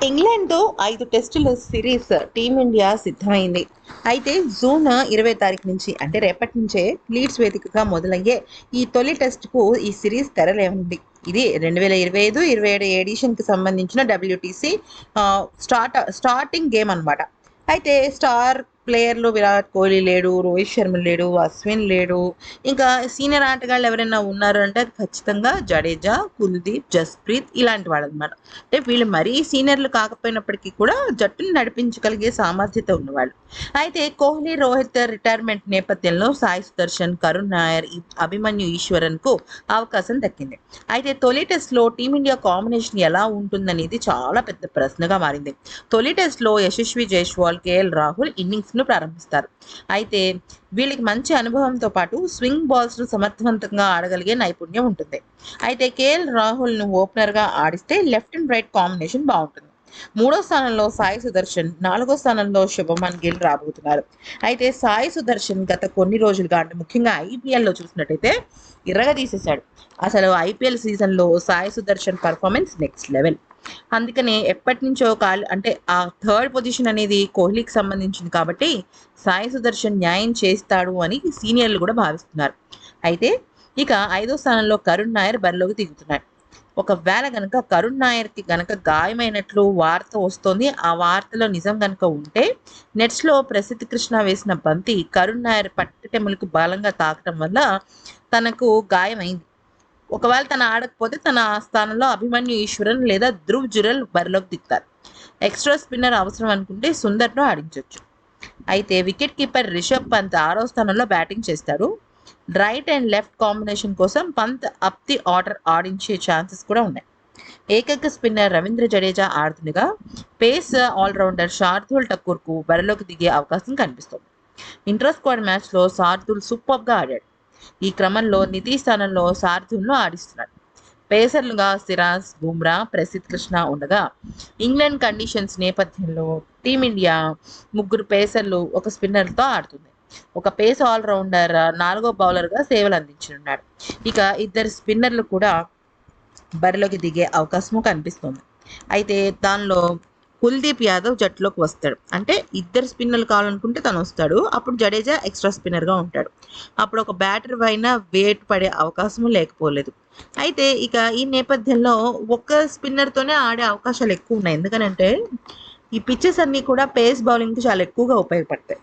ఇంగ్లాండ్తో ఐదు టెస్టుల series team India సిద్ధమైంది. అయితే జూన్ ఇరవై తారీఖు నుంచి అంటే రేపటి నుంచే లీడ్స్ వేదికగా మొదలయ్యే ఈ తొలి టెస్ట్కు ఈ సిరీస్ తెరలేముంది ఇది రెండు వేల ఇరవై ఐదు ఇరవై ఏడు ఎడిషన్కి సంబంధించిన డబ్ల్యూటీసీ స్టార్ట్ స్టార్టింగ్ గేమ్ అనమాట అయితే స్టార్ ప్లేయర్లు విరాట్ కోహ్లీ లేడు రోహిత్ శర్మ లేడు అశ్విన్ లేడు. ఇంకా సీనియర్ ఆటగాళ్ళు ఎవరైనా ఉన్నారు అంటే అది ఖచ్చితంగా జడేజా కుల్దీప్ జస్ప్రీత్ ఇలాంటి వాళ్ళు అనమాట అంటే వీళ్ళు మరీ సీనియర్లు కాకపోయినప్పటికీ కూడా జట్టును నడిపించగలిగే సామర్థ్యత ఉన్నవాళ్ళు. అయితే కోహ్లీ రోహిత్ రిటైర్మెంట్ నేపథ్యంలో సాయి సుదర్శన్ కరుణ్ నాయర్ అభిమన్యు ఈశ్వరన్కు అవకాశం దక్కింది. అయితే తొలి టెస్ట్లో టీమిండియా కాంబినేషన్ ఎలా ఉంటుందనేది చాలా పెద్ద ప్రశ్నగా మారింది. తొలి టెస్ట్లో యశస్వి జైస్వాల్ కేఎల్ రాహుల్ ఇన్నింగ్స్ను ప్రారంభిస్తారు. అయితే వీళ్ళకి మంచి అనుభవంతో పాటు స్వింగ్ బాల్స్ను సమర్థవంతంగా ఆడగలిగే నైపుణ్యం ఉంటుంది. అయితే కేఎల్ రాహుల్ను ఓపెనర్గా ఆడిస్తే లెఫ్ట్ అండ్ రైట్ కాంబినేషన్ బాగుంటుంది. మూడో స్థానంలో సాయి సుదర్శన్ నాలుగో స్థానంలో శుభమన్ గిల్ రాబోతున్నారు. అయితే సాయి సుదర్శన్ గత కొన్ని రోజులుగా అంటే ముఖ్యంగా ఐపీఎల్లో చూసినట్టయితే ఇరగ తీసేశాడు అసలు ఐపీఎల్ సీజన్లో Sai Sudharsan performance next level అందుకనే ఎప్పటి నుంచో కాల్ అంటే ఆ థర్డ్ పొజిషన్ అనేది కోహ్లీకి సంబంధించింది కాబట్టి సాయి సుదర్శన్ న్యాయం చేస్తాడు అని సీనియర్లు కూడా భావిస్తున్నారు. అయితే ఇక ఐదో స్థానంలో కరుణ్ నాయర్ బరిలోకి దిగుతున్నాడు ఒకవేళ గనక కరుణ్ నాయర్కి గనక గాయమైనట్లు వార్త వస్తోంది ఆ వార్తలో నిజం గనక ఉంటే నెట్స్లో ప్రసిద్ధి కృష్ణ వేసిన బంతి కరుణ్ నాయర్ పట్టటెములకు బలంగా తాకడం వల్ల తనకు గాయమైంది. ఒకవేళ తను ఆడకపోతే తన స్థానంలో అభిమన్యు ఈశ్వరన్ లేదా ధ్రువ్ జురల్ బరిలోకి దిగుతారు. ఎక్స్ట్రా స్పిన్నర్ అవసరం అనుకుంటే సుందర్ను ఆడించవచ్చు అయితే వికెట్ కీపర్ రిషబ్ పంత్ ఆరో స్థానంలో బ్యాటింగ్ చేస్తాడు. రైట్ అండ్ లెఫ్ట్ కాంబినేషన్ కోసం పంత్ అప్ ది ఆర్డర్ ఆడించే ఛాన్సెస్ కూడా ఉన్నాయి. ఏకైక స్పిన్నర్ రవీంద్ర జడేజా ఆడుతుండగా పేస్ ఆల్రౌండర్ శార్దుల్ ఠక్కూర్కు బరిలోకి దిగే అవకాశం కనిపిస్తుంది. ఇంటర్ స్క్వాడ్ మ్యాచ్లో శార్దుల్ సూపర్గా ఆడాడు. ఈ క్రమంలో నితి స్థానంలో సార్థుల్ను ఆడిస్తున్నాడు. పేసర్లుగా సిరాజ్ బుమ్రా ప్రసిద్ధ్ కృష్ణ ఉండగా ఇంగ్లాండ్ కండిషన్స్ నేపథ్యంలో టీమిండియా ముగ్గురు పేసర్లు ఒక స్పిన్నర్తో ఆడుతుంది. ఒక పేస్ ఆల్రౌండర్ నాలుగో బౌలర్గా సేవలు అందించనున్నాడు. ఇక ఇద్దరు స్పిన్నర్లు కూడా బరిలోకి దిగే అవకాశము కనిపిస్తుంది. అయితే దానిలో కుల్దీప్ యాదవ్ జట్టులోకి వస్తాడు. అంటే ఇద్దరు స్పిన్నర్లు కావాలనుకుంటే తను వస్తాడు. అప్పుడు జడేజా ఎక్స్ట్రా స్పిన్నర్గా ఉంటాడు. అప్పుడు ఒక బ్యాటర్ పైన వేట్ పడే అవకాశం లేకపోలేదు. అయితే ఇక ఈ నేపథ్యంలో ఒక్క స్పిన్నర్తోనే ఆడే అవకాశాలు ఎక్కువ ఉన్నాయి. ఎందుకనంటే ఈ పిచ్చెస్ అన్నీ కూడా పేస్ బౌలింగ్కి చాలా ఎక్కువగా ఉపయోగపడతాయి.